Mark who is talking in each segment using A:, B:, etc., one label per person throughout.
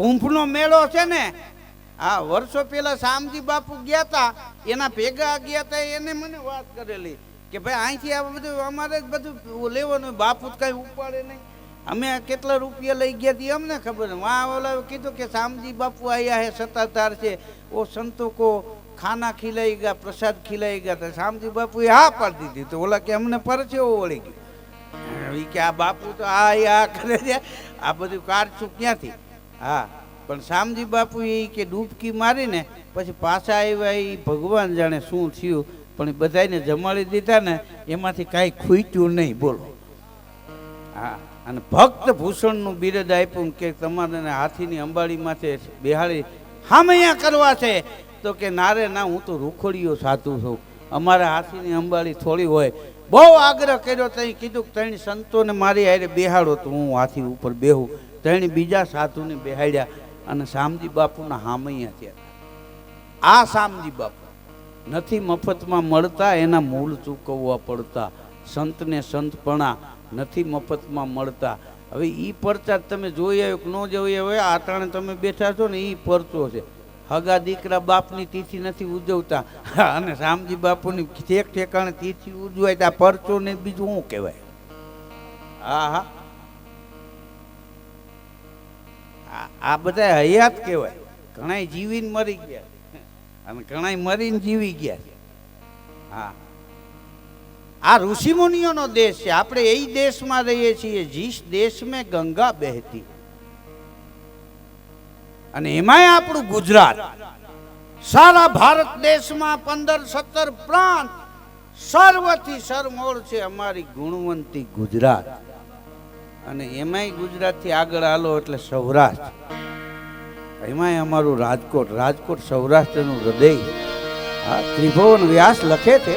A: કુંભનો મેળો છે ને હા વર્ષો પહેલા શામજી બાપુ ગયા હતા એના ભેગા ગયા હતા એને મને વાત કરેલી કે ભાઈ અહીંથી આ બધું, અમારે જ બધું લેવાનું, બાપુ જ કઈ ઉપાડે નહીં. અમે કેટલા રૂપિયા લઈ ગયા હતી અમને ખબર વાં ઓલા કીધું કે શામજી બાપુ આયા હે, સત્તાધાર છે. ઓ સંતો કો ખાના ખીલાઈ ગયા, પ્રસાદ ખીલાઈ ગયા તો. શામજી બાપુએ હા પાડી દીધી. તો ઓલા કે અમને પરચેવો વળી ગયો. એ કે આ બાપુ તો આ આ કરે છે. આ બધું કાઢશું ક્યાંથી? હા, પણ શામજી બાપુ એ કે ડૂબકી મારીને પછી પાછા આવ્યા એ ભગવાન જાણે શું થયું, પણ બધાને જમાડી દીધા ને એમાંથી કાંઈ ખૂટ્યું નહીં, બોલો. હા, અને ભક્ત ભૂષણનું બિરદ આપ્યું કે તમારે હાથીની અંબાડીમાંથી માથે બેહાડી હામૈયા કરવા છે, તો કે નારે ના, હું તો રૂખોડીઓ સાધુ છું. અમારા હાથીની અંબાડી થોડી હોય. બહુ આગ્રહ કર્યો તઈ કીધું કે ત્રણ સંતોને મારી હારે બેહાડો તો હું હાથી ઉપર બેહું. ત્રણ બીજા સાધુને બેહાડ્યા અને શામજી બાપુના હામૈયા થયા. આ શામજી બાપુ નથી મફતમાં મળતા, એના મૂળ ચૂકવવા પડતા, સંતને સંતપણા નથી મફતમાં મળતા. હવે એ પરચા તમે જોઈ આવ્યો કે ન જોઈ આવ્યો આ ત્રણે તમે બેઠા છો ને એ પરચો છે. હગા દીકરા બાપની તિથિ નથી ઉજવતા. અને શામજી બાપુની ઠેક ઠેકાણે તિથિ ઉજવાય તો આ પરચો ને બીજું શું કહેવાય? હા હા આ- બધા હયાત કહેવાય. ઘણાય જીવીને મરી ગયા. અને ઘણાય મરીને જીવી ગયા. હા. આ ઋષિમુનિઓનો દેશ છે. આપણે એ દેશમાં રહીએ છીએ. જીસ દેશ મેં ગંગા બહેતી. અને એમાંય આપણું ગુજરાત. સારા ભારત દેશમાં પંદર સત્તર પ્રાંત. સર્વથી સરમોળ છે અમારી ગુણવંતી ગુજરાત. અને એમાંય ગુજરાતથી આગળ આલો એટલે સૌરાષ્ટ્ર. એમાંય અમારું રાજકોટ રાજકોટ સૌરાષ્ટ્રનું હૃદય. આ ત્રિભુવન વ્યાસ લખે છે.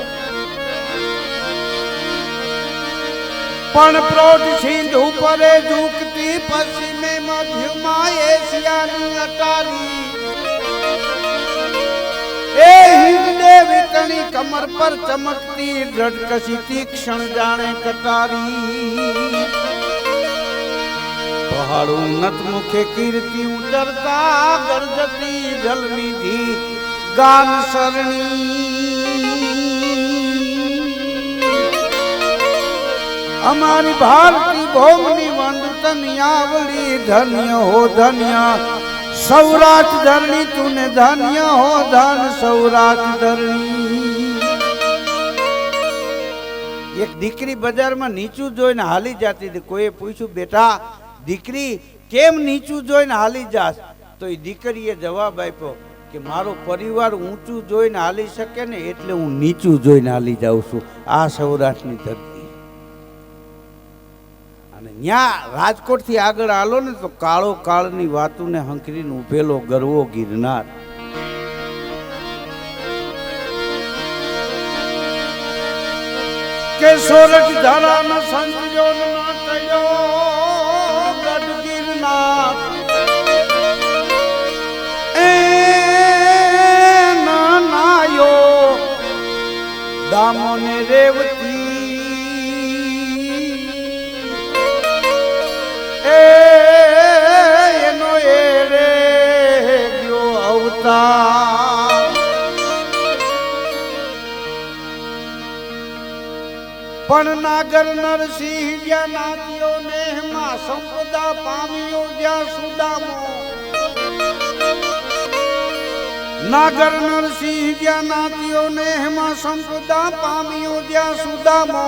A: પણ પ્રૌઢ સિંધુ પરે ઝૂકતી પશ્ચિમે મધ્યમાં એશિયાની અટારી. એ હિંદે વિતણી કમર પર ચમકતી દ્રઢકસી તીક્ષણ જાણે કટારી પહાડું નતમુખે કીર્તિ ઉતરતા ગરજતી જલનિધિ ગાન સરણી અમારી ભારતી ભોગની વંદતની આવડી ધન્ય હો ધન્ય. સૌરાત ધરણી તુને ધન્ય હો ધન સૌરાત ધરણી. એક દીકરી બજારમાં નીચું જોઈને હાલી જતી હતી. કોઈએ પૂછ્યું, બેટા દીકરી કેમ નીચું જોઈને હાલી જાસ તો એ દીકરીએ જવાબ આપ્યો કે મારો પરિવાર ઊંચું જોઈને હાલી શકે ને એટલે હું નીચું જોઈને હાલી જાઉં છું. આ સૌરાષ્ટ્રની ધરતી. અને ત્યાં રાજકોટથી આગળ હાલો ને તો કાળો કાળની વાતોને હંકરીને ઉભેલો ગરવો ગિરનાર. કે સોરઠ ધારામાં સંજો ના ચડ્યો દામોને રેવતી એ એનો એરે ગયો અવતાર પણ નાગર નરસિંહ જ્યાં નાચ્યો ને સંપદા પામ્યો જ્યાં સુદામો નાગર નરસિંહ જ્યાં નાતીઓ ને માં સંપદા પામ્યો જ્યાં સુદામો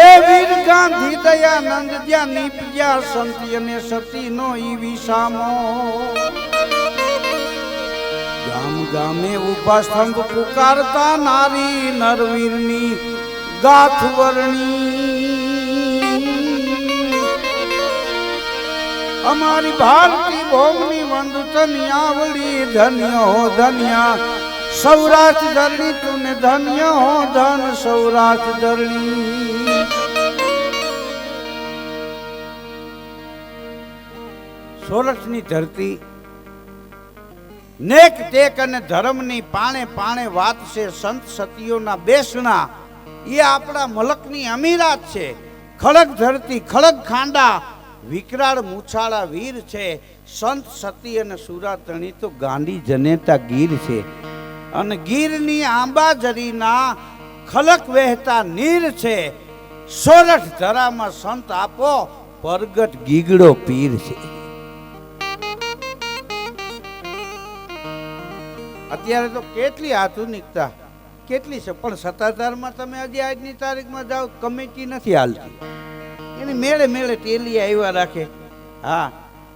A: એ વીર ગાંધી દયાનંદ જ્યાં નીપજ્યા સંતી અને સતીનો ઈ વિસામો ગામ ગામે ઊભા સ્તંભ પુકારતા નારી નરવીરની ગાથ વર્ણી. અમારી ભારતી ભોગની વંદતની આવડી ધન્ય હો ધન્યા. સૌરાત ધરણી તુને ધન્ય હો ધન સૌરાત ધરણી. સોરઠની ધરતી નેક ટેક અને ધર્મની પાણે પાણે વાત છે સંત સતીઓના બેસણા. એ આપણા મલકની અમીરાત છે. ખડક ધરતી ખડક ખાંડા, વિકરાળ મૂછાળા વીર છે. સંત સતી અને સુરાતણી તો ગાંધી જનેતા ગીર છે. અને ગીરની આંબાજરીના ખલક વહેતા નીર છે. સોરઠ ધરામાં સંત આપો, પરગટ ગીગડો પીર છે. અત્યારે તો કેટલી આધુનિકતા, કેટલી છે, પણ સત્તાધારમાં તમે હજી આજની તારીખમાં જાઓ, કમિટી નથી હાલતી. એની મેળે મેળે ટેલી આવ્યા રાખે. હા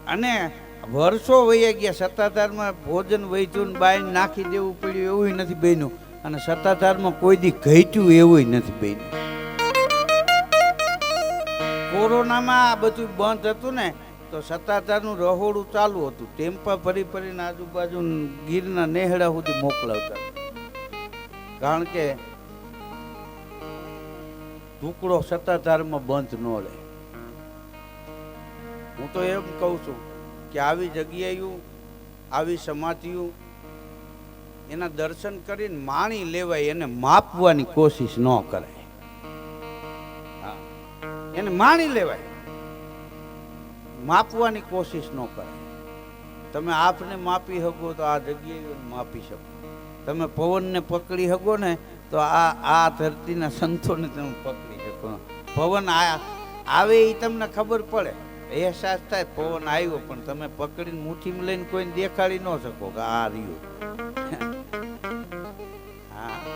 A: અને વર્ષો વહી ગયા, સત્તાધારમાં ભોજન વૈચું બાય નાખી દેવું પડ્યું એવું નથી બન્યું. અને સત્તાધારમાં કોઈ દી ઘટ્યું એવું નથી બન્યું. કોરોનામાં આ બધું બંધ હતું ને, તો સત્તાધારનું રહોડું ચાલુ હતું. ટેમ્પા ફરી ફરીને આજુબાજુ ગીરના નેહડા સુધી મોકલાવતા. કારણ કે, ટુકડો સત્તાધારમાં બંધ ન રહે. હું તો એમ કહું છું કે આવી જગ્યાએ આવી સમાધિઓ એના દર્શન કરીને માણી લેવાય, એને માપવાની કોશિશ ન કરાય. એને માણી લેવાય. માપવાની કોશિશ ન કરાય. તમે આપને માપી શકો તો આ જગ્યાએ માપી શકો. તમે પવનને પકડી શકો ને તો આ આ ધરતીના સંતોને તમે પકડી શકો. પવન આ, આવે એ તમને ખબર પડે. અહેસાસ થાય, પવન આવ્યો, પણ તમે પકડીને મુઠ્ઠીમાં લઈને કોઈને દેખાડી ન શકો કે આ રહ્યું.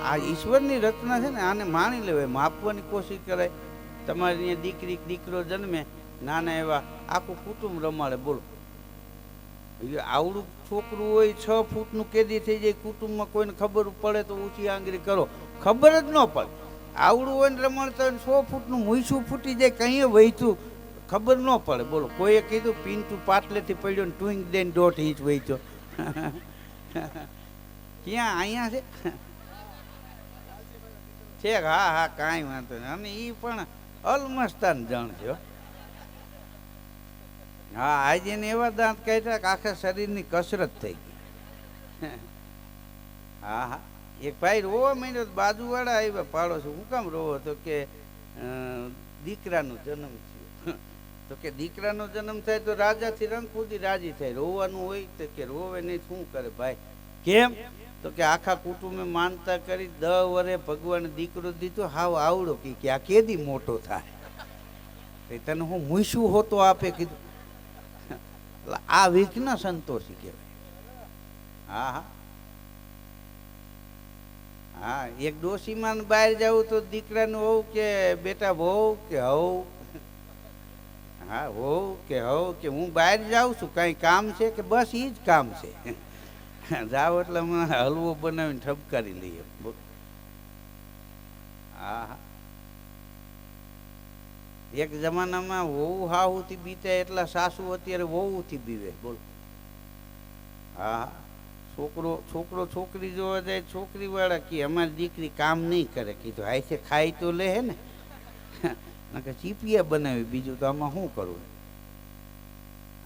A: આ ઈશ્વરની રચના છે ને, આને માણી લેવાય, માપવાની કોશિશ કરાય. તમારી દીકરી દીકરો જન્મે, નાના એવા આખું કુટુંબ રમાડે, બોલો. આવડું છોકરું હોય, છ ફૂટનું કેદી થઈ જાય, કુટુંબમાં કોઈને ખબર પડે તો ઊંચી આંગળી કરો. ખબર જ ન પડે. આવડું હોય ને હોય ને સો ફૂટનું મૂછું ફૂટી જાય, કંઈ વહીતું ખબર ન પડે. બોલો, કોઈએ કીધું પીંટું પાટલેથી પડ્યો ને ટુંગ દઈને દોઢ ઇંચ વહીતો ક્યાં? અહીંયા છે? છેક હા હા, કાંઈ વાંધો નહીં. અને એ પણ અલમસ્તાન જણ છે, હા. આજે એવા દાંત કહેતા કે આખા શરીરની કસરત થઈ ગઈ. હા હા. એક ભાઈ રોવા માંડ્યો બાજુવાળા આવ્યા પાડો છો હું કામ રોવો તો કે દીકરાનો જન્મ થયો. તો કે દીકરાનો જન્મ થાય તો રાજાથી રંગ સુધી રાજી થાય. રોવાનું હોય તો કે રોવે નહીં શું કરે ભાઈ? કેમ? તો કે આખા કુટુંબે માનતા કરી દ વરે ભગવાન દીકરો દીધો, હાવ આવડો કે આ કેદી મોટો થાય? તને હું મૂસું હોતો આપે કીધું. એટલે આ વિઘ્ન સંતોષી કહેવાય. હા હા. હા, એક ડોશીમાં બહાર જવું તો દીકરાનું હોવ કે બેટા વહુ કે હવ? હા, હો, કે હો, કે હું બહાર જાઉં છું, કાંઈ કામ છે કે બસ એ જ કામ છે? જાઓ એટલે અમે હલવો બનાવીને ઠપકારી લઈએ. હા એક જમાનામાં વહુ હાહુથી બીતે એટલા સાસુ અત્યારે વહુથી બીવે. બોલ. હા. છોકરો છોકરો છોકરી જોવા જાય, છોકરીવાળા કે અમારી દીકરી કામ નહીં કરે. કીધું, હાથે ખાઈ તો લે ને. નકર ચીપિયા બનાવી, બીજું તો આમાં શું કરવું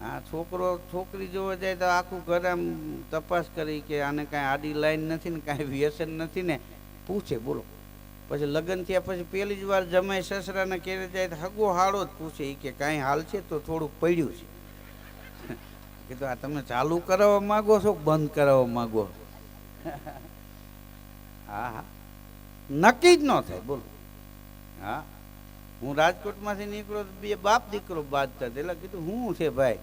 A: હા, છોકરો, છોકરી જોવા જાય તો આખું ઘર આમ તપાસ કરી કે આને કાંઈ આડી લાઈન નથી ને કાંઈ વ્યસન નથી ને? પૂછે બોલો. પછી લગ્ન થયા પછી પહેલી જ વાર જમાય સસરાને ઘેરે જાય તો હગો હાળો જ પૂછે એ કે કાંઈ હાલ છે તો થોડુંક પડ્યું છે. કીધું, આ તમે ચાલુ કરાવવા માગો છો બંધ કરાવવા માંગો હા હા. નક્કી જ ન થાય, બોલો. હા. હું રાજકોટમાંથી નીકળ્યો બે બાપ દીકરો બાંધતા એટલે કીધું, હું છે ભાઈ?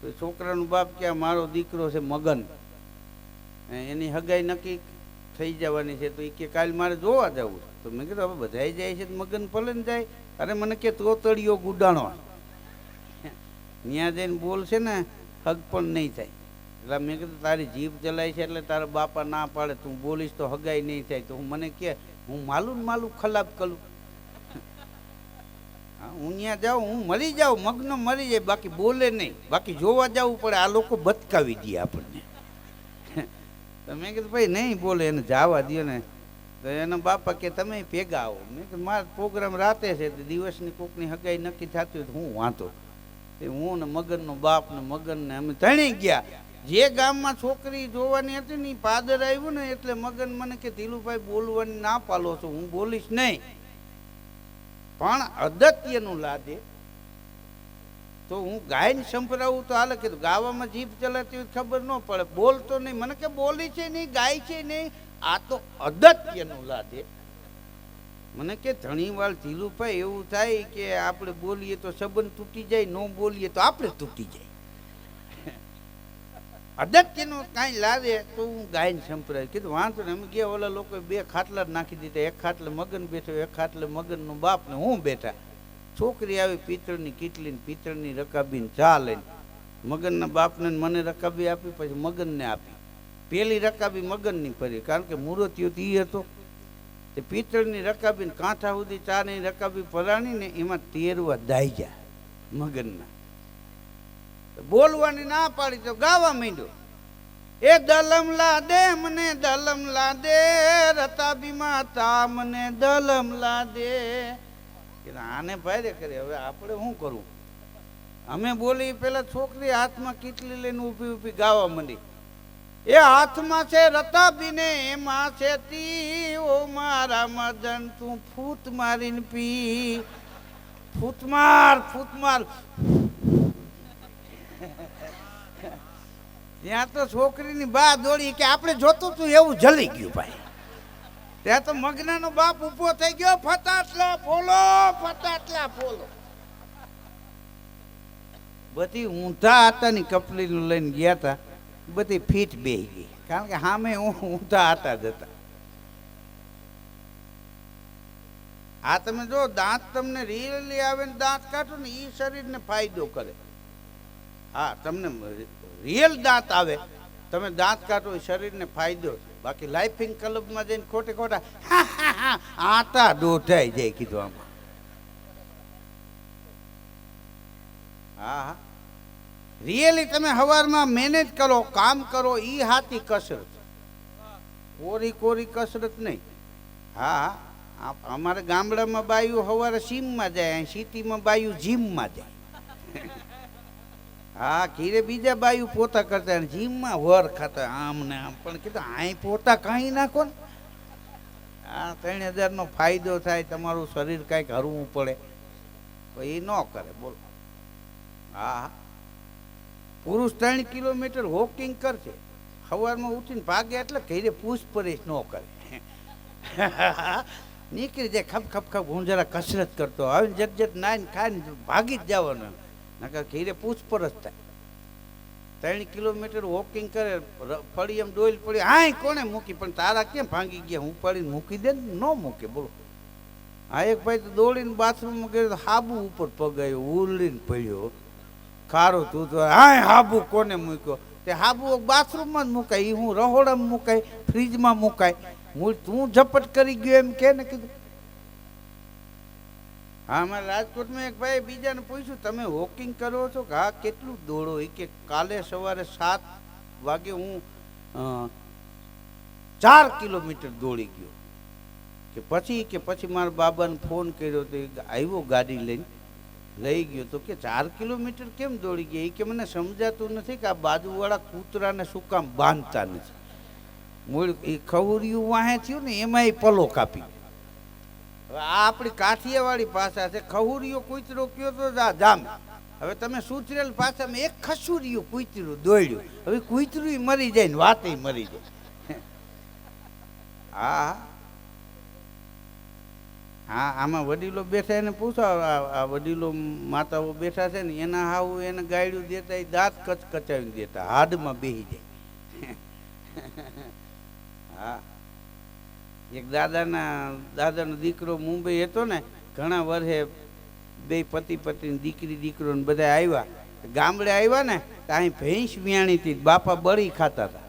A: તો છોકરાનું બાપ કે મારો દીકરો છે મગન. એની હગાઈ નક્કી થઈ જવાની છે. તો એ કે, કાલ મારે જોવા જવું તો મેં કીધું, હવે બધાય જાય છે મગન પલન જાય. અરે મને કે તોતળીઓ ગુડાણો. ત્યાં જઈને બોલશે ને, હગ પણ નહીં થાય. એટલે મેં કીધું, તારી જીભ ચલાય છે એટલે તારા બાપા ના પાડે. તું બોલીશ તો હગાઈ નહીં થાય. તો હું મને કે, હું માલું માલું ખલાબ કરું. હા ત્યાં જાઉં, હું મરી જાઉં, મગ્ન મરી જાય, બાકી બોલે નહીં. બાકી જોવા જવું પડે, આ લોકો બચકાવી દે આપણને. તો મેં કીધું ભાઈ નહીં બોલે, એને જવા દે ને. તો એના બાપા કે તમે ભેગા આવો. મેં કીધું, મારો પ્રોગ્રામ રાતે છે દિવસની કોકની હગાઈ નક્કી થતી હોય તો હું વાંધો. તે હું ને મગનનો બાપ ને મગન ને અમે ત્રણેય ગયા. જે ગામમાં છોકરી જોવાની હતી ને પાદર આવ્યું ને, એટલે મગન મને કે ધીલુભાઈ બોલવાની ના પાલો છો, હું બોલીશ નહીં. પણ અગત્યનું લાદે તો હું ગાયન સંભળાવું તો હાલ કીધું, ગાવામાં જીભ ચલાતી હોય ખબર ન પડે. બોલતો નહીં. મને કે બોલી છે નહીં, ગાય છે નહીં. આ તો અદત્યનું લાદે મને કે ઘણી વાર ધીલુભાઈ એવું થાય કે આપણે બોલીએ તો સંબંધ તૂટી જાય, ન બોલીએ તો આપણે તૂટી જાય. અદત્યનું કાંઈ લાવે તો હું ગાયન સંપ્રદાય કીધું, વાંધો ને અમે ગયા ઓલા લોકો બે ખાટલા નાખી દીધા. એક ખાટલે મગન બેઠો, એક ખાટલે મગનનો બાપ ને હું બેઠા. છોકરી આવી પિત્તળની કીટલી ને પિત્તળની રકાબીને ચા લઈને. મગનના બાપને મને રકાબી આપી, પછી મગનને આપી. પેલી રકાબી મગનની ફરી, કારણ કે મૂર્તિઓ તો એ હતો. તે પિત્તળની રકાબીને કાંઠા સુધી ચાની રકાબી પરાણી ને એમાં તેરવા દાઈજા મગનના. તો બોલવાની ના પાડી તો ગાવા માંડ્યો. એ દલમ લાદે, મને દલમ લાદે રતાબીમાં તા મને દલમ લાદે. આને ભારે કરે, હવે આપણે શું કરવું? અમે બોલી પેલા છોકરી હાથમાં કીટલી લઈને ઊભી ઊભી ગાવા માંડી. એ હાથમાં છે રતાબીને, એમાં છે તી ઓ મારા મદન, તું ફૂટ મારીને પી. ફૂટ માર ફૂટ માર. ત્યાં તો છોકરીની બા દોડી કે આપણે જોતું તું એવું જલી ગયું ભાઈ. ત્યાં તો મગનાનો બાપ ઊભો થઈ ગયો, ફટાટલા ફોલો ફટાટલા ફોલો. બધી ઊંધા હતા ની કપલીનું લઈને ગયા હતા બધી ફીટ બેહી ગઈ, કારણ કે સામે ઊંધા હતા જ હતા. આ તમે જો દાંત તમને રિયલી આવે ને દાંત કાઢો ને એ શરીરને ફાયદો કરે. હા તમને રિયલ દાંત આવે. તમે દાંત કાઢો એ શરીરને ફાયદો. બાકી લાઇફિંગ ક્લબમાં જઈને ખોટે ખોટા આટા દોઢાઈ જાય કીધું આમાં. હા હા. રિયલી તમે સવારમાં મેનેજ કરો, કામ કરો એ હાથી કસરત. કોરી કોરી કસરત નહીં. હા અમારે ગામડામાં બાયું સવારે સીમમાં જાય સિટીમાં બાયું જીમમાં જાય. હા, ઘીરે બીજા બાયું પોતા કરતા જીમમાં વર ખાતા, આમ ને આમ. પણ કીધું અહીં પોતા કાંઈ નાખો ને. આ ત્રણ હજારનો ફાયદો થાય, તમારું શરીર કાંઈક હરવું પડે. તો એ ન કરે, બોલો. હા. હા પુરુષ ત્રણ કિલોમીટર વોકિંગ કરશે. સવારમાં ઉઠીને ભાગે એટલે ઘરે પૂછપરછ ન કરે. નીકળી જાય, ખપ ખપ ખપ, હું જરા કસરત કરતો હવે જટ જટ નાઈને ખાઈને ભાગી જ જવાનું. નકર ઘીરે પૂછપરછ થાય. ત્રણ કિલોમીટર વોકિંગ કરે પડી એમ ડોલ પડી હા કોણે મૂકી? પણ તારા કેમ ભાંગી ગયા? હું પડીને મૂકી દે ને મૂકે, બોલો. હા એક ભાઈ તો દોડીને બાથરૂમમાં ગયો, હાબુ ઉપર પગાયો ઉલીને પડ્યો. ખારો તું તો હા હાબુ, કોને મૂક્યો? તે હાબુ બાથરૂમમાં જ મુકાય એ હું રહોડામાં મુકાય ફ્રીજમાં મુકાય. હું તું ઝપટ કરી ગયો એમ કે ને કીધું. હા અમારે રાજકોટમાં એક ભાઈ બીજાને પૂછ્યું, તમે વોકિંગ કરો છો? કે હા કેટલું દોડો? એ કે કાલે સવારે સાત વાગે હું ચાર કિલોમીટર દોડી ગયો. કે પછી કે પછી મારા બાબાને ફોન કર્યો તો આવ્યો ગાડી લઈને, લઈ ગયો. તો કે ચાર કિલોમીટર કેમ દોડી ગયા? એ કે મને સમજાતું નથી કે આ બાજુવાળા કૂતરાને શું કામ બાંધતા નથી. મૂળ એ ખવરિયું વાહે થયું ને એમાં એ પલો કાપી આપણી કાઠિયાવાડી ભાષા છે. ખહુરિયો કૂતરો કયો તો જા, જામ. હવે તમે સુતરેલ ભાષામાં એક ખસુરિયું કૂતરું દોડ્યું. હવે કૂતરું મરી જાય ને વાતે મરી જાય. હા. હા, આમાં વડીલો બેઠા એને પૂછો, આ આ વડીલો માતાઓ બેઠા છે ને એના હાવું એને ગાયડું દેતા એ દાંત કચ કચાવીને દેતા, હાડમાં બેહી જાય. એક દાદાના, દાદાનો દીકરો મુંબઈ હતો ને, ઘણા વર્ષે બે પતિ પત્ની દીકરી દીકરો બધા આવ્યા ગામડે આવ્યા ને, તો અહીં ભેંસ વિયાણી હતી, બાપા બળી ખાતા હતા.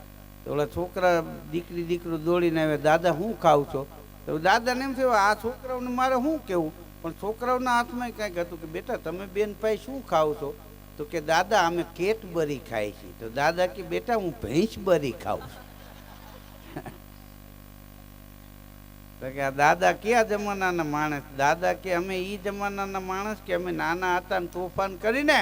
A: તો ઓલા છોકરા, દીકરી, દીકરો દોડીને આવ્યા, દાદા, હું ખાવ છો? તો દાદાને એમ થયું, આ છોકરાઓને મારે શું કહેવું પણ છોકરાઓના હાથમાં કંઈક હતું કે, બેટા, તમે બેન ભાઈ શું ખાવ છો? તો કે, દાદા, અમે કેટ બરી ખાઈ છીએ. તો દાદા કે, બેટા, હું ભેંસ બરી ખાઉં છું. તો કે આ દાદા કયા જમાનાના માણસ? દાદા કે અમે એ જમાનાના માણસ કે અમે નાના હતા ને તોફાન કરીને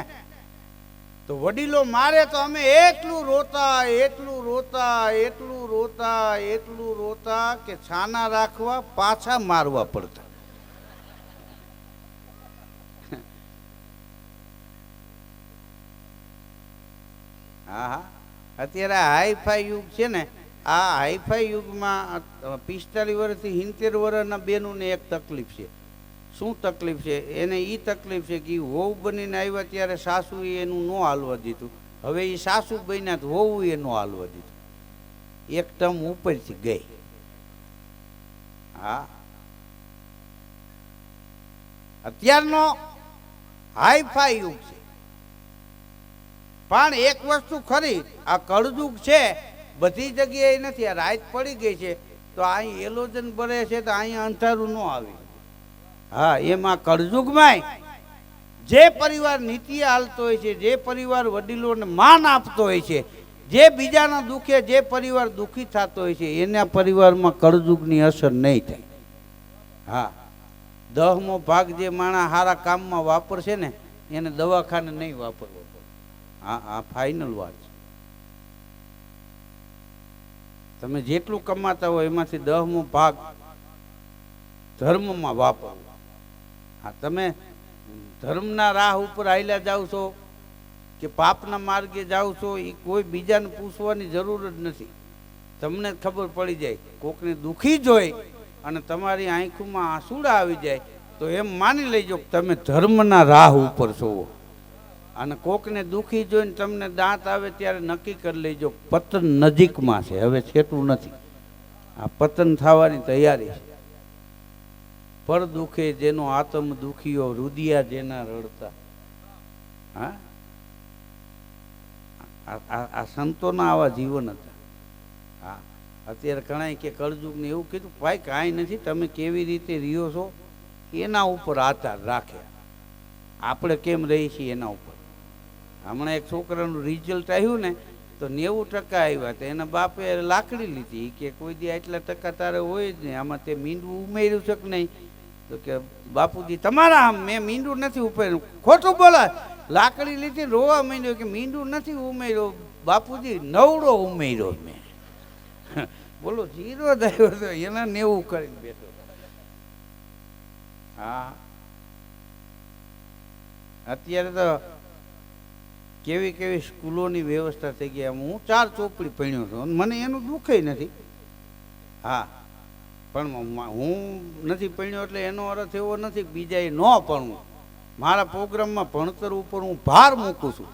A: તો વડીલો મારે તો અમે એટલું રોતા એટલું રોતા એટલું રોતા એટલું રોતા કે છાના રાખવા, પાછા મારવા પડતા. હા હા. અત્યારે હાઈફાઈ યુગ છે ને આ હાઈફાઈ યુગમાં પિસ્તાલીસ વર્ષથી સિત્તેર વર્ષના બેનુંને એક તકલીફ છે. શું તકલીફ છે? એને એ તકલીફ છે કે વહુ બનીને આવ્યા ત્યારે સાસુએ એનું ન હાલવા દીધું. હવે એ સાસુ બન્યા તો વહુ ન હાલવા દીધું. એક ટર્મ ઉપરથી ગઈ. હા. અત્યારનો હાઈફાઈ યુગ છે. પણ એક વસ્તુ ખરી, આ કળજુગ છે બધી જગ્યાએ નથી. આ રાત પડી ગઈ છે, તો અહીં એલોજન ભરે છે તો અહીં અંધારું ન આવે. હા, એમાં કળજુગમાંય જે પરિવાર નીતિ હાલતો હોય છે, જે પરિવાર વડીલોને માન આપતો હોય છે, જે બીજાના દુઃખે, જે પરિવાર દુઃખી થતો હોય છે, એના પરિવારમાં કળજુગની અસર નહીં થાય. હા. દહમો ભાગ જે માણસ સારા કામમાં વાપરશે ને, એને દવાખાને નહીં વાપરવો પડે. હા હા ફાઇનલ વાત છે. તમે જેટલું કમાતા હોય એમાંથી દહમો ભાગ ધર્મમાં વાપરો. હા, તમે ધર્મના રાહ ઉપર આયલા જાઓ છો કે પાપના માર્ગે જાઓ છો એ કોઈ બીજાને પૂછવાની જરૂર જ નથી. તમને ખબર પડી જાય, કોકને દુઃખી જોઈ અને તમારી આંખોમાં આંસુડા આવી જાય, તો એમ માની લેજો કે તમે ધર્મના રાહ ઉપર છો. અને કોકને દુઃખી જોઈને તમને દાંત આવે ત્યારે નક્કી કરી લેજો, પતન નજીકમાં છે, હવે છેટું નથી. આ પતન થવાની તૈયારી છે. પર દુખે જેનો આત્મ દુખીઓ, રુદિયા જેના રડતા. હા? આ- સંતોના આવા જીવન હતા. હા. અત્યારે ઘણા કે કળજુગને એવું કીધું, ભાઈ, કાંઈ નથી, તમે કેવી રીતે રહ્યો છો? એના ઉપર આધાર રાખે. આપણે કેમ રહી છીએ એના ઉપર? હમણાં એક છોકરાનું રિઝલ્ટ આવ્યું ને, તો નેવું ટકા આવ્યા તો એના બાપે લાકડી લીધી કે કોઈ દી આટલા ટકા તારે હોય જ નહીં આમાં તે મીંડું ઉમેર્યું છે કે નહીં? તો કે, બાપુજી, તમારા આમ મેં મીંડું નથી ઉમેર્યું. ખોટું બોલાય લાકડી લીધી રોવા માંડ્યો કે મીંડું નથી ઉમેર્યો. બાપુજી, નવડો ઉમેર્યો મેં. બોલો, જીરો જ તો એના નેવું કરીને બેઠો. હા. અત્યારે તો કેવી કેવી સ્કૂલોની વ્યવસ્થા થઈ ગઈ એમ હું ચાર ચોપડી ભણ્યો છું. મને એનું દુઃખે નથી. હા, પણ હું નથી ભણ્યો એટલે એનો અર્થ એવો નથી કે બીજાએ ન ભણવું. મારા પ્રોગ્રામમાં ભણતર ઉપર હું ભાર મૂકું છું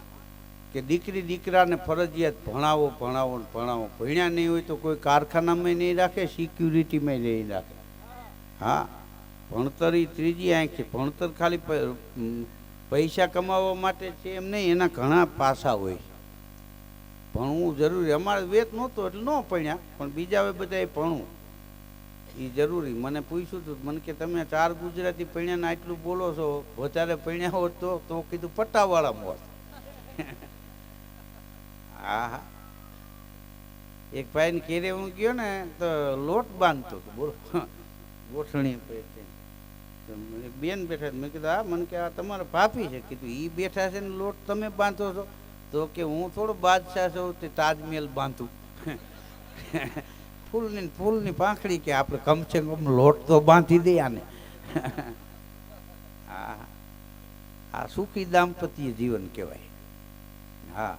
A: કે દીકરી દીકરાને ફરજિયાત ભણાવો ભણાવો ભણાવો. ભણ્યા નહીં હોય તો કોઈ કારખાનામાં નહીં રાખે, સિક્યુરિટીમાં નહીં રાખે. હા, ભણતર એ ત્રીજી આંખ. છે ભણતર ખાલી પૈસા કમાવા માટે છે એમ નહીં, એના ઘણા પાસા હોય ભણવું જરૂરી, અમારે વેત નહોતો એટલે ન ભણ્યા, પણ બીજા બધાએ ભણવું. એ જરૂરી. મને પૂછ્યું હતું મને કે તમે ચાર ગુજરાતી ભણ્યા ને આટલું બોલો છો, વધારે પૈણ્યા હોત તો તો કીધું પટ્ટાવાળા મોત હા એક ભાઈને કેરે હું ગયો ને તો લોટ બાંધતો બોલો. ગોઠણી બેન બેઠા મેં કીધું, હા, મને કે આ તમારા ભાભી છે. કીધું એ બેઠા છે ને લોટ તમે બાંધો છો. તો કે, હું થોડો બાદશાહ છું, તે તાજમહેલ બાંધું. ફૂલની ફૂલની પાંખડી કે, આપણે કમસે કમ લોટ તો બાંધી દે આને. આ સુખી દાંપત્ય જીવન કહેવાય. હા.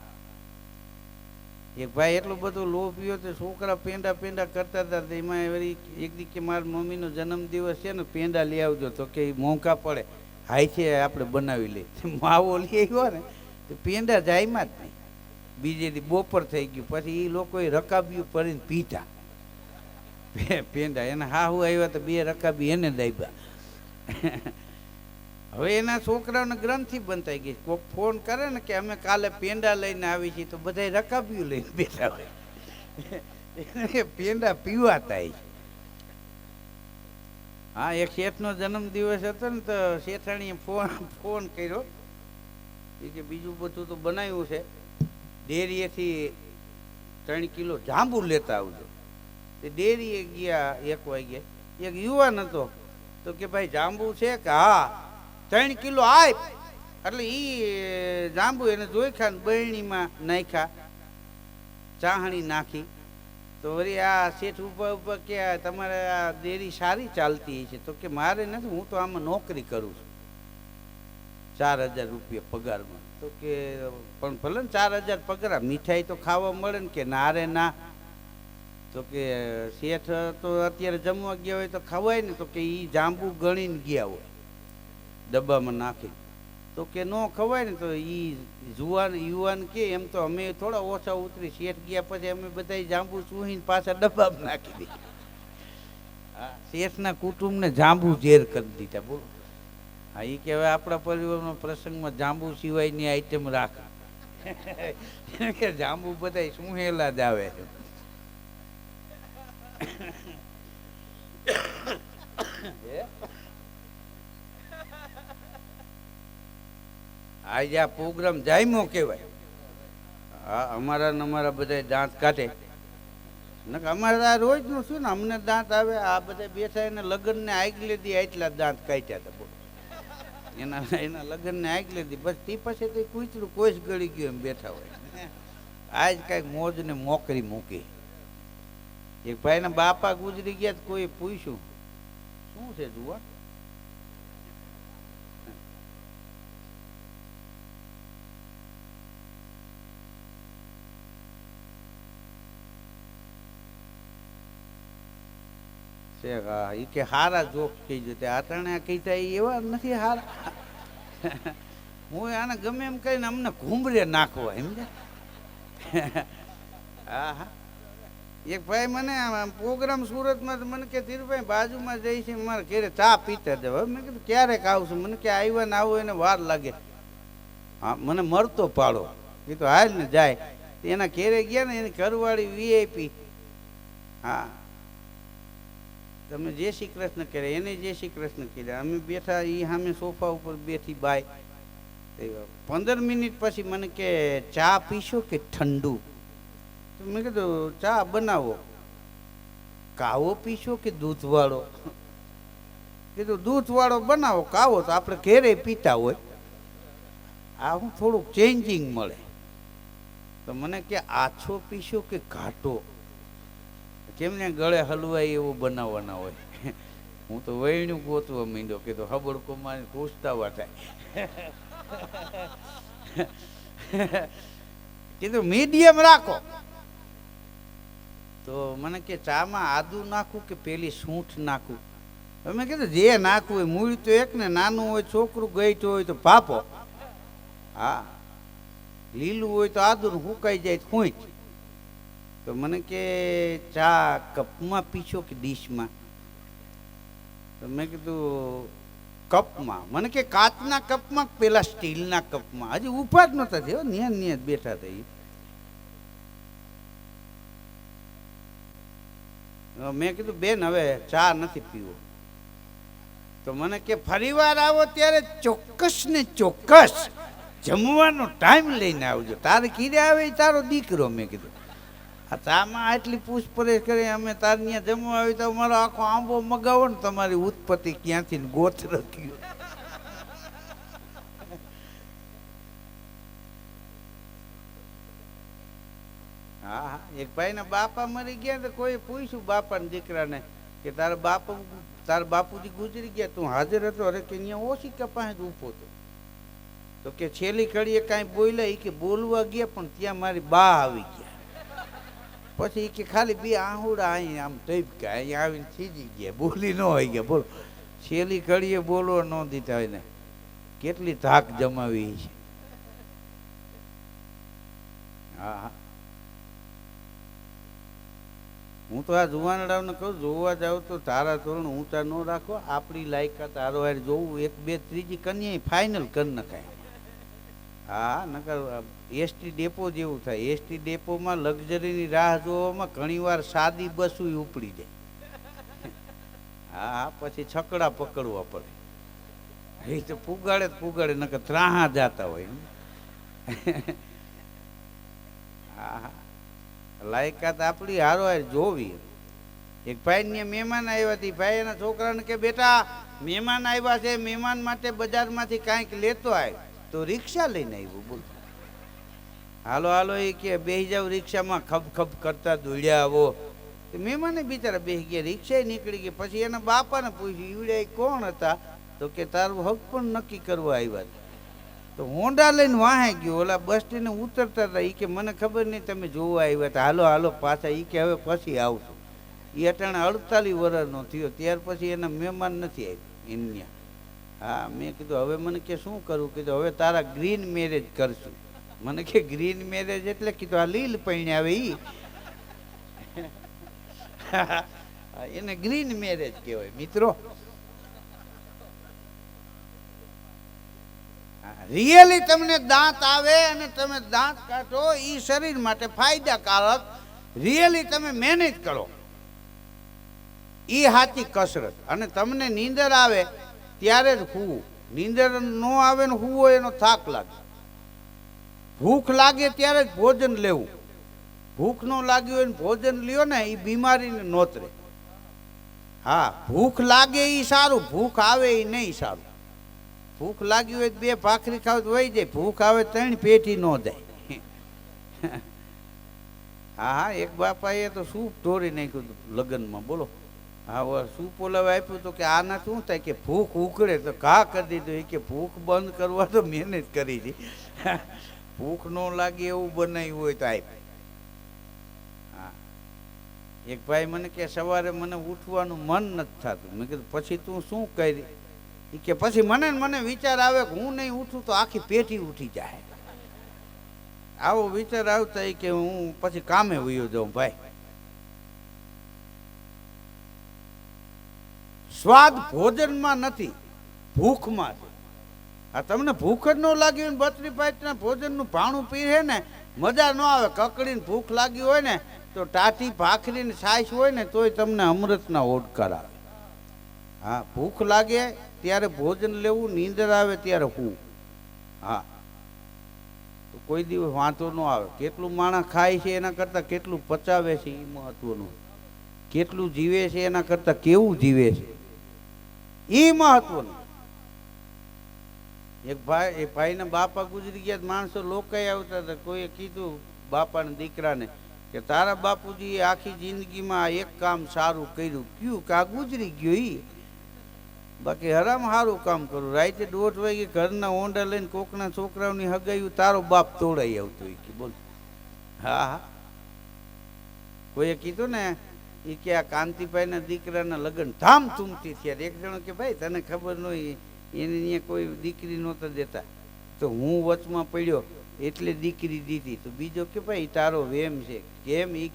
A: એક ભાઈ એટલો બધો લો પીયો તો છોકરા પેંડા પેંડા કરતા હતા એમાં વળી એક દી કે મારા મમ્મીનો જન્મદિવસ છે ને, પેંડા લઈ આવજો. તો કે મોંઘા પડે. હાય છે આપણે બનાવી લઈએ. માવો લઈ આવ્યો ને, તો પેંડા જાયમાં જ નહીં. બીજે દી બપોર થઈ ગયું. પછી એ લોકોએ રકાબ્યું ભરીને પીધા. પેંડા. એને હાહુ આવ્યા તો બે રકાબી એને દાબ્યા હવે એના છોકરાઓને ગ્રંથિ બંધાઈ ગઈ કોઈક ફોન કરે ને કે અમે કાલે પેંડા લઈને આવી છીએ, તો બધા રકાબીયું લઈને બેઠા હોય. એને પેંડા પીવાતા. હા, એક શેઠનો જન્મદિવસ હતો ને, તો શેઠાણીએ ફોન ફોન કર્યો. એ કે બીજું બધું તો બનાવ્યું છે. ડેરીએથી ત્રણ કિલો જાંબુ લેતા આવજો. તે ડેરીએ ગયા એક વાગે. એક યુવાન હતો. તો કે ભાઈ જાંબુ છે કે હા? ત્રણ કિલો આપ. એટલે ઈ જાંબુ એને જોઈખા ને બરણીમાં નાખ્યા. ચાહણી નાખી. તો વળી આ શેઠ ઉપર ઉપર કે તમારે આ ડેરી સારી ચાલતી છે તો કે મારે નથી, હું તો આમાં નોકરી કરું છું. ચાર હજાર રૂપિયા પગારમાં. તો કે, પણ ભલે ને ચાર હજાર પગાર મીઠાઈ તો ખાવા મળે ને કે ના રે ના. તો કે શેઠ તો અત્યારે જમવા ગયા હોય તો ખવાય ને, તો કે એ જાંબુ ગણીને ગયા હોય. ડબ્બામાં નાખી. તો કે ન ખવાય ને તો એ જુવાન, યુવાન કે એમ તો અમે થોડા ઓછા ઉતરી શેઠ ગયા પછી અમે બધા જાંબુ ચૂહીને પાછા ડબ્બામાં નાખી દીધી. શેઠના કુટુંબને જાંબુ ઝેર કરી દીધા, બોલો. હા એ કહેવાય આપણા પરિવારના પ્રસંગમાં જાંબુ સિવાયની આઈટમ રાખ. કે જાંબુ બધા સુહેલા જ આવે છે. આજે આ પ્રોગ્રામ જાયમો કહેવાય. હા, અમારા ને અમારા બધા દાંત કાઢે. અમારે આ રોજનું શું ને, અમને દાંત આવે, આ બધા બેઠા એને લગ્ન ને લીધી, આટલા દાંત કાઢ્યા હતા બોલો. એના એના લગ્ન ને લીધી બસ તે પછી તો કૂતરું કોઈ જ ગળી ગયું એમ બેઠા હોય. આજ કાંઈક મોજ ને મોકરી મૂકી. એક ભાઈના બાપા ગુજરી ગયા કોઈ પૂછ્યું, શું છે જુઓ? છે એ કે હારા જોક કહી જતે. આટાણે કહીતા એ એવા નથી હારા. હું આને ગમે એમ કહીને અમને ઘૂમરે નાખવા એમ હા હા એક ભાઈ મને પ્રોગ્રામ સુરતમાં તો મને કે, ધીરુભાઈ, બાજુમાં જઈ છે, મારે ઘરે ચા પીતા જવા મેં કીધું, ક્યારેક આવશું મને કે, આવ્યા ને આવું, એને વાર લાગે. હા, મને મરતો પાડો એ તો હાલ ને જાય. એના ઘેરે ગયા ને, એની ઘરવાળી વીઆઈપી હા. તમે જે શ્રી કૃષ્ણ કરે એને જે શ્રી કૃષ્ણ કર્યા. અમે બેઠા એ સામે સોફા ઉપર બેઠી બાય. પંદર મિનિટ પછી મને કે, ચા પીશો કે ઠંડુ? તો મેં કીધું, ચા બનાવો. કાવો પીશો કે દૂધવાળો? કીધું, દૂધવાળો બનાવો, કાવો તો આપણે ઘેરે પીતા હોય. આ હું થોડુંક ચેન્જિંગ મળે. તો મને કે, આછો પીશો કે ઘાટો? કેમને ગળે હલવાય એવું બનાવવાના હોય? હું તો વૈણું ગોતવા માંડ્યો તો હબડકો મારી પૂછતાવા થાય. કીધું, મીડિયમ રાખો. તો મને કે, ચામાં આદુ નાખું કે પેલી સૂંઠ નાખું? તમે કીધું, જે નાખવું હોય, મૂળ તો એક ને, નાનું હોય, છોકરું ગઈઠું હોય તો પાપો હા. લીલું હોય તો આદુ હુકાઈ જાય, ખૂંચ. તો મને કે ચા કપમાં પીશો કે ડીશમાં? તો મેં કીધું, કપમાં. મને કે, કાચના કપમાં પેલા સ્ટીલના કપમાં? હજી ઊભા જ નહોતા થયો નિયત નિયત બેઠા થઈ મેં કીધું, બેન, હવે ચા નથી પીવો. તો મને કે ફરીવાર આવો ત્યારે ચોક્કસ ને ચોક્કસ જમવાનો ટાઈમ લઈને આવજો. તારે કીધે આવે તારો દીકરો, મેં કીધું. ચામાં આટલી પૂછપરછ કરી, અમે તાર ત્યાં જમવા આવી તો અમારો આખો આંબો મગાવો ને, તમારી ઉત્પત્તિ ક્યાંથી ગોત્ર કયો હા હા, એક ભાઈના બાપા મરી ગયા તો કોઈ પૂછ્યું બાપાના દીકરાને કે તારા બાપુ, તારા બાપુજી ગુજરી ગયા, તું હાજર હતો? અરે કે અહીંયા ઓછી કપાસ પાસે ઊભો હતો? તો કે છેલ્લી ઘડીએ કાંઈ બોલ્યા એ કે બોલવા ગયા, પણ ત્યાં મારી બા આવી ગયા. પછી કે ખાલી બે આહુડા અહીં આમ ટપક્યા અહીંયા આવીને થીજી ગયા. બોલી ન હોય ગયા. બોલો. છેલ્લી ઘડીએ બોલો ન દીધા હોય ને. કેટલી ધાક જમાવી છે. હા હા. તો આ જુવાનડાઓને કહું, જોવા જાવ તો તારા ધોરણ ઊંચા ન રાખો. આપણી લાયકાત હારે જોવું, એક બે ત્રીજી કન્યા ફાઇનલ કરી નખાય. હા, નકર એસટી ડેપો જેવું થાય. એસટી ડેપોમાં લક્ઝરીની રાહ જોવામાં ઘણીવાર સાદી બસો ઉપડી જાય. હા, પછી છકડા પકડવા પડે. એ તો પુગાડે પુગાડે, નકર ત્રાહા જાતા હોય હા લાયકાત આપણી હારો જોવી. એક ભાઈ મહેમાન આવ્યા હતી ભાઈ એના છોકરાને કે, બેટા, મહેમાન આવ્યા છે. મહેમાન માટે બજારમાંથી કાંઈક લેતો આવ તો રિક્ષા લઈને આવ્યું, બોલ. હાલો હાલો, એ કે બેસી જાવ રિક્ષામાં ખબ ખબ કરતા દોડ્યા આવો. મહેમાને બિચારા બેસી ગયા રિક્ષા નીકળી ગઈ પછી એના બાપાને પૂછ્યું, ઈવડે કોણ હતા? તો કે, તારું હક પણ નક્કી કરવા આવ્યા તો હોન્ડા લઈને વાહે ગયો. ઓલા બસ સ્ટેન્ડે ઉતરતા હતા. એ કે, મને ખબર નહીં તમે જોવા આવ્યા હતા. હાલો હાલો, પાછા. એ કે, હવે પછી આવશું. એ અટાણે અડતાલીસ વર્ષનો થયો. ત્યાર પછી એના મહેમાન નથી આવ્યા ઇન્ડિયા હા, મેં કીધું, હવે મને કે શું કરું? કીધું, હવે તારા ગ્રીન મેરેજ કરશું. મને કે ગ્રીન મેરેજ એટલે? કીધું, આ લીલ પૈણી આવે ઈ. એને ગ્રીન મેરેજ કહેવાય, મિત્રો. રિયલી તમને દાંત આવે અને તમે દાંત કાઢો એ શરીર માટે ફાયદાકારક. રિયલી તમે મેનેજ કરો. એ હાથી કસરત. અને તમને નીંદર આવે ત્યારે જ હુવું નીંદર ન આવે ને હુવો એનો થાક લાગે. ભૂખ લાગે ત્યારે જ ભોજન લેવું. ભૂખ ન લાગ્યું હોય ભોજન લ્યો ને એ બીમારીને નોતરે. હા, ભૂખ લાગે એ સારું, ભૂખ આવે એ નહીં સારું. ભૂખ લાગી હોય બે ભાખરી ખાવ તો વહી જાય, ભૂખ આવે ત્રણ પેટી ન જાય. હા હા, એક બાપાએ તો સૂપ ઢોરી નાખ્યું લગ્નમાં, બોલો. હા શું ઓલાવે આપ્યું તો કે આના શું થાય કે ભૂખ ઉકળે તો ઘા કરી દીધું. એ કે ભૂખ બંધ કરવા તો મહેનત કરી હતી. ભૂખ ન લાગે એવું બનાવ્યું હોય તો આપ. હા. એક ભાઈ મને કે સવારે મને ઉઠવાનું મન નથી થતું. મેં કીધું, પછી તું શું કરી? એ કે, પછી મને મને વિચાર આવે કે હું નહીં ઉઠું તો આખી પેટી ઉઠી જાય. આવો વિચાર આવતા કે, હું પછી કામે વયો જાઉં ભાઈ. સ્વાદ ભોજનમાં નથી, ભૂખમાં છે. આ તમને ભૂખ જ ન લાગી હોય બત્રી પાંચના ભોજનનું ભાણું પીએ ને, મજા ન આવે, કકડીને ભૂખ લાગી હોય ને, તો ટાટી ભાખરી ને છાશ હોય ને, તોય તમને અમૃતના ઓડકાર આવે હા, ભૂખ લાગે ત્યારે ભોજન લેવું, નીંદર આવે ત્યારે હું. હા. તો કોઈ દિવસ વાંધો ન આવે. કેટલું માણસ ખાય છે એના કરતાં કેટલું પચાવે છે એ મહત્વનું. કેટલું જીવે છે એના કરતાં કેવું જીવે છે? એ મહત્વનું. એક ભાઈ, એ ભાઈના બાપા ગુજરી ગયા માણસો લોકાઈ આવતા હતા. કોઈએ કીધું, બાપાને દીકરાને, કે તારા બાપુજીએ આખી જિંદગીમાં એક કામ સારું કર્યું. કયું કે ગુજરી ગયો એ બાકી હરામ સારું કામ કરું. રાતે દોઢ વાગે ઘરના ઓંડા લઈને કોકના છોકરાઓની હગાયું, તારો બાપ તોડાઈ આવતો એ કે બોલ. હા હા. કોઈએ કીધું ને એ કે આ કાંતિભાઈના દીકરાના લગ્ન ધામધૂમથી થયા. એક જણો કે, ભાઈ, તને ખબર ન એને કોઈ દીકરી નહોતા દેતા. તો હું વચમાં પડ્યો, એટલે દીકરી દીધી. તો બીજો કે, ભાઈ, તારો વેમ છે. કેમ? એ